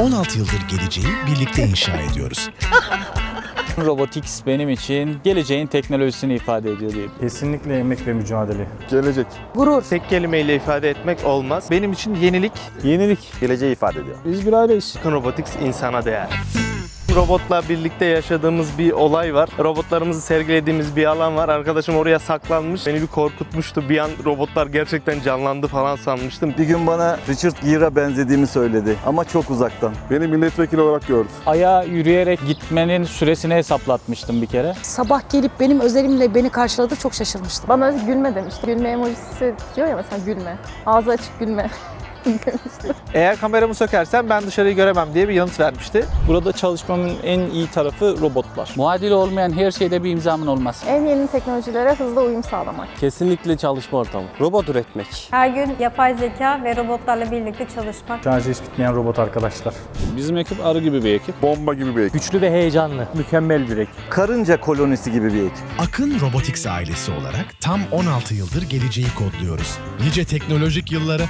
16 yıldır geleceği birlikte inşa ediyoruz. Robotics benim için geleceğin teknolojisini ifade ediyor diye. Kesinlikle emek ve mücadele. Gelecek. Gurur. Tek kelimeyle ifade etmek olmaz. Benim için yenilik, Yenilik. Geleceği ifade ediyor. Biz bir aileyiz. Robotics insana değer. Robotla birlikte yaşadığımız bir olay var. Robotlarımızı sergilediğimiz bir alan var. Arkadaşım oraya saklanmış. Beni bir korkutmuştu. Bir an robotlar gerçekten canlandı falan sanmıştım. Bir gün bana Richard Gere'a benzediğimi söyledi ama çok uzaktan. Beni milletvekili olarak gördü. Aya yürüyerek gitmenin süresini hesaplatmıştım bir kere. Sabah gelip benim özelimle beni karşıladı çok şaşırmıştım. Bana gülme demişti. Gülme emojisi diyor ya mesela gülme. Ağzı açık gülme. Eğer kameramı sökersen ben dışarıyı göremem diye bir yanıt vermişti. Burada çalışmamın en iyi tarafı robotlar. Muadili olmayan her şeyde bir imzamın olması. En yeni teknolojilere hızlı uyum sağlamak. Kesinlikle çalışma ortamı. Robot üretmek. Her gün yapay zeka ve robotlarla birlikte çalışmak. Şarjı hiç bitmeyen robot arkadaşlar. Bizim ekip arı gibi bir ekip. Bomba gibi bir ekip. Güçlü ve heyecanlı. Mükemmel bir ekip. Karınca kolonisi gibi bir ekip. Akın Robotics ailesi olarak tam 16 yıldır geleceği kodluyoruz. Nice teknolojik yıllara